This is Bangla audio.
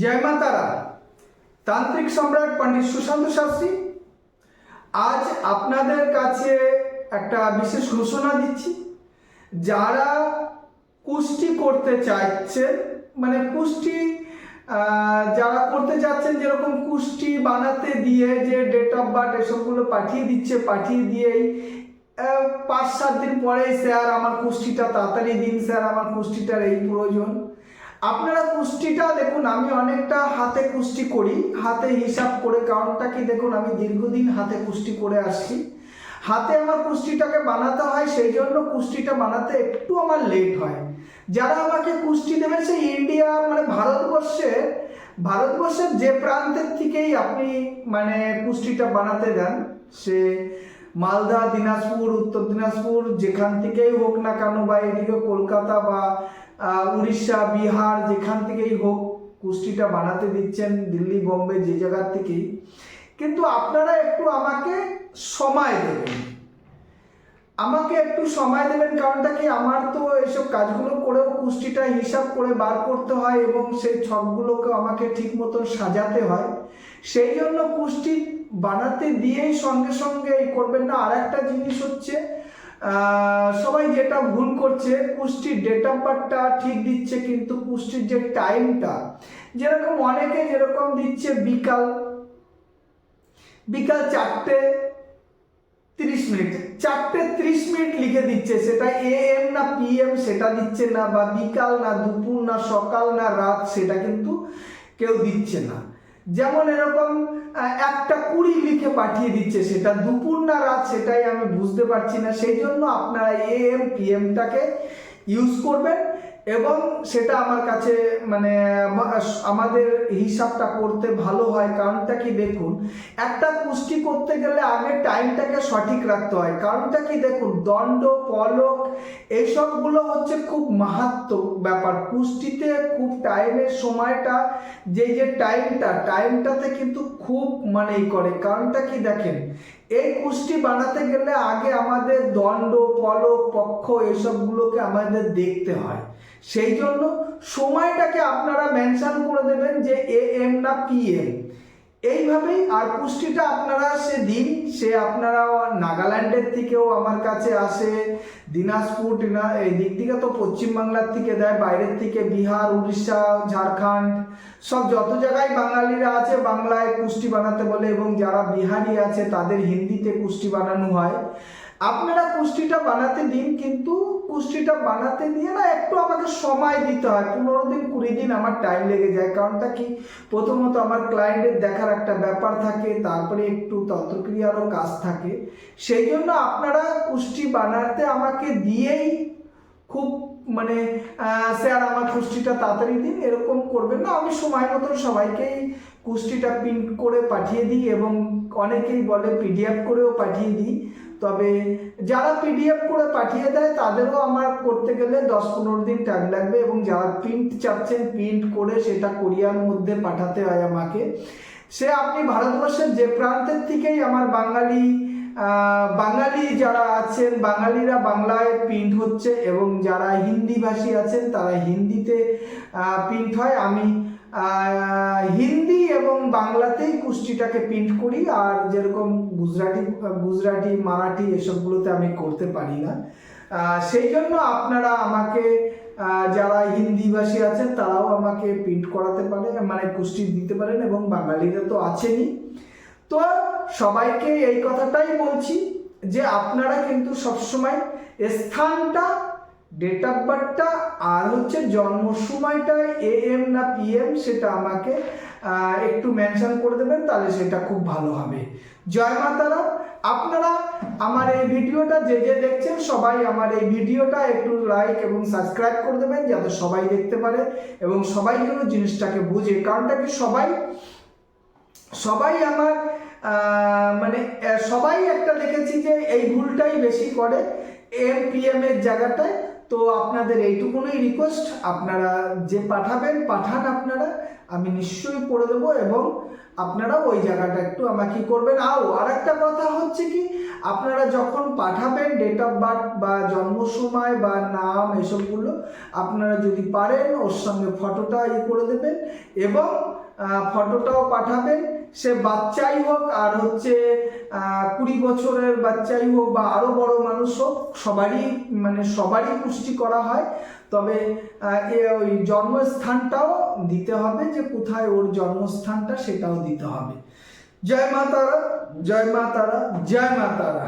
জয় মা তারা। তান্ত্রিক সম্রাট পণ্ডিত সুশান্ত শাস্ত্রী, আজ আপনাদের কাছে একটা বিশেষ ঘোষণা দিচ্ছি। যারা কুষ্টি করতে চাইছেন মানে কুষ্টি যারা করতে চাচ্ছেন যেরকম কুষ্টি বানাতে দিয়ে যে ডেট অফ বার্থ এসবগুলো পাঠিয়ে দিচ্ছে, পাঠিয়ে দিয়েই পাঁচ সাত দিন পরে স্যার, আমার কুষ্টিটা তাড়াতাড়ি দিন, স্যার, আমার কুষ্টিটার এই প্রয়োজন। আপনারা কুষ্টিটা দেখুন, আমি অনেকটা হাতে কুষ্টি করি, হাতে হিসাব করে, কারণটা কি দেখুন, আমি দীর্ঘদিন হাতে কুষ্টি করে আসছি। হাতে আমার কুষ্টিটাকে বানাতে হয়, সেই জন্য কুষ্টিটা বানাতে একটু আমার লেট হয়। যারা আমাকে কুষ্টি দেবে, সেই ইন্ডিয়া মানে ভারতবর্ষে, ভারতবর্ষের যে প্রান্তের থেকেই আপনি মানে কুষ্টিটা বানাতে দেন সে মালদা, দিনাজপুর, উত্তর দিনাজপুর, যেখান থেকেই হোক না কেন, বা এদিকে কলকাতা বা উড়িষ্যা, বিহার যেখান থেকেই হোক কুষ্টিটা বানাতে দিচ্ছেন দিল্লি, বোম্বে, যে জায়গার থেকেই। কিন্তু আপনারা একটু আমাকে সময় দেবেন। আমাকে একটু সময় দেবেন কারণটা কি? আমার তো এসব কাজগুলো করেও কুষ্টিটা হিসাব করে বার করতে হয় এবং সেই ছকগুলোকে আমাকে ঠিক মতো সাজাতে হয়। সেই জন্য কুষ্টি বানাতে দিয়েই সঙ্গে সঙ্গে করবেন না। আর একটা জিনিস হচ্ছে সবাই যেটা ভুল করছে কুষ্টির ডেট অফ বার্থটা ঠিক দিচ্ছে, কিন্তু কুষ্টির যে টাইমটা যেরকম অনেকে যেরকম দিচ্ছে বিকাল বিকাল চারটে তিরিশ মিনিট, চারটে ত্রিশ মিনিট লিখে দিচ্ছে, সেটা এ এম না পি এম সেটা দিচ্ছে না, বা বিকাল না দুপুর না সকাল না রাত, সেটা কিন্তু কেউ দিচ্ছে না। যেমন এরকম একটা কুড়ি লিখে পাঠিয়ে দিচ্ছে সেটা, দুপুর না রাত সেটাই আমি বুঝতে পারছি না। সেই জন্য আপনারা এ এম পি এমটাকে ইউজ করবেন। এবং সেটা আমার কাছে মানে আমাদের হিসাবটা করতে ভালো হয়। কারণটা কি দেখুন, একটা কুষ্টি করতে গেলে আগে টাইমটাকে সঠিক রাখতে হয়। কারণটা কি দেখুন, দণ্ড, পলক এইসবগুলো হচ্ছে খুব মাহাত্ম ব্যাপার। কুষ্টিতে খুব টাইমের সময়টা যে যে টাইমটা, টাইমটাতে কিন্তু খুব মানে করে। কারণটা কি দেখেন এই কুষ্টি বানাতে গেলে আগে আমাদের দণ্ড, পলক, পক্ষ এসবগুলোকে আমাদের দেখতে হয়। সেই জন্য সময়টাকে আপনারা মেনশন করে দেবেন যে এ এম না পি এম এইভাবেই আর পুষ্টিটা আপনারা সে দিন, সে আপনারা নাগাল্যান্ডের থেকেও আমার কাছে আসে, দিনাজপুর, টিনা, এই দিক থেকে তো পশ্চিমবাংলার থেকে দেয়, বাইরের থেকে বিহার, উড়িষ্যা, ঝাড়খণ্ড, সব যত জায়গায় বাঙালিরা আছে বাংলায় পুষ্টি বানাতে বলে এবং যারা বিহারি আছে তাদের হিন্দিতে পুষ্টি বানানো হয়। আপনারা কুষ্টিটা বানাতে দিন, কিন্তু কুষ্টিটা বানাতে দিয়ে না একটু আমাকে সময় দিতে হয়। পনেরো দিন, কুড়ি দিন আমার টাইম লেগে যায়। কারণটা কি? প্রথমত আমার ক্লায়েন্টের দেখার একটা ব্যাপার থাকে, তারপরে একটু তন্ত্রক্রিয়ারও কাজ থাকে। সেই জন্য আপনারা কুষ্টি বানাতে আমাকে দিয়েই খুব মানে স্যার, আমার কুষ্টিটা তাড়াতাড়ি দিন, এরকম করবেন না। আমি সময় মতন সবাইকেই কুষ্টিটা প্রিন্ট করে পাঠিয়ে দিই এবং অনেকেই বলে পিডিএফ করেও পাঠিয়ে দিই। তবে যারা পিডিএফ করে পাঠিয়ে দেয়, তাদেরও আমার করতে গেলে দশ পনেরো দিন টাইম লাগবে এবং যারা প্রিন্ট চাচ্ছেন প্রিন্ট করে সেটা কোরিয়ার মধ্যে পাঠাতে হয় আমাকে। সে আপনি ভারতবর্ষের যে প্রান্তের থেকেই আমার বাঙালি বাঙালি যারা আছেন, বাঙালিরা বাংলায় প্রিন্ট হচ্ছে এবং যারা হিন্দিভাষী আছেন, তারা হিন্দিতে প্রিন্ট হয়। আমি হিন্দি এবং বাংলাতেই কুষ্টিটাকে প্রিন্ট করি, আর যেরকম গুজরাটি গুজরাটি, মারাঠি এসবগুলোতে আমি করতে পারি না। সেই জন্য আপনারা আমাকে যারা হিন্দি ভাষী আছেন, তারাও আমাকে প্রিন্ট করাতে পারে মানে কুষ্টি দিতে পারেন, এবং বাঙালিরা তো আছেনই। তো সবাইকে এই কথাটাই বলছি যে আপনারা কিন্তু সবসময় স্থানটা ডেট অফ বার্থটা আর হচ্ছে জন্ম সময়টা এ এম না পি এম সেটা আমাকে একটু মেনশন করে দেবেন, তাহলে সেটা খুব ভালো হবে। জয় মাতারা আপনারা আমার এই ভিডিওটা যে যে দেখছেন, সবাই আমার এই ভিডিওটা একটু লাইক এবং সাবস্ক্রাইব করে দেবেন, যাতে সবাই দেখতে পারে এবং সবাই যেন জিনিসটাকে বুঝে। কারণটা কি সবাই সবাই আমার মানে সবাই একটা দেখেছি যে এই ভুলটাই বেশি করে এম পি এম এর জায়গাটায়। তো আপনাদের এইটুকুনই রিকোয়েস্ট আপনারা যে পাঠাবেন, পাঠান আপনারা, আমি নিশ্চয়ই করে দেবো এবং আপনারা ওই জায়গাটা একটু আমাকে করবেন। আও আর একটা কথা হচ্ছে কি, আপনারা যখন পাঠাবেন ডেট অফ বার্থ বা জন্ম সময় বা নাম এসবগুলো, আপনারা যদি পারেন, ওর সঙ্গে ফটোটা ইয়ে করে দেবেন এবং ফটোটাও পাঠাবেন। সে বাচ্চাই হোক আর হচ্ছে কুড়ি বছরের বাচ্চাই হোক বা আরও বড় মানুষ হোক, সবারই মানে সবারই পুষ্টি করা হয়। তবে ওই জন্মস্থানটাও দিতে হবে যে কোথায় ওর জন্মস্থানটা সেটাও দিতে হবে। জয় মা তারা, জয় মা তারা, জয় মা তারা।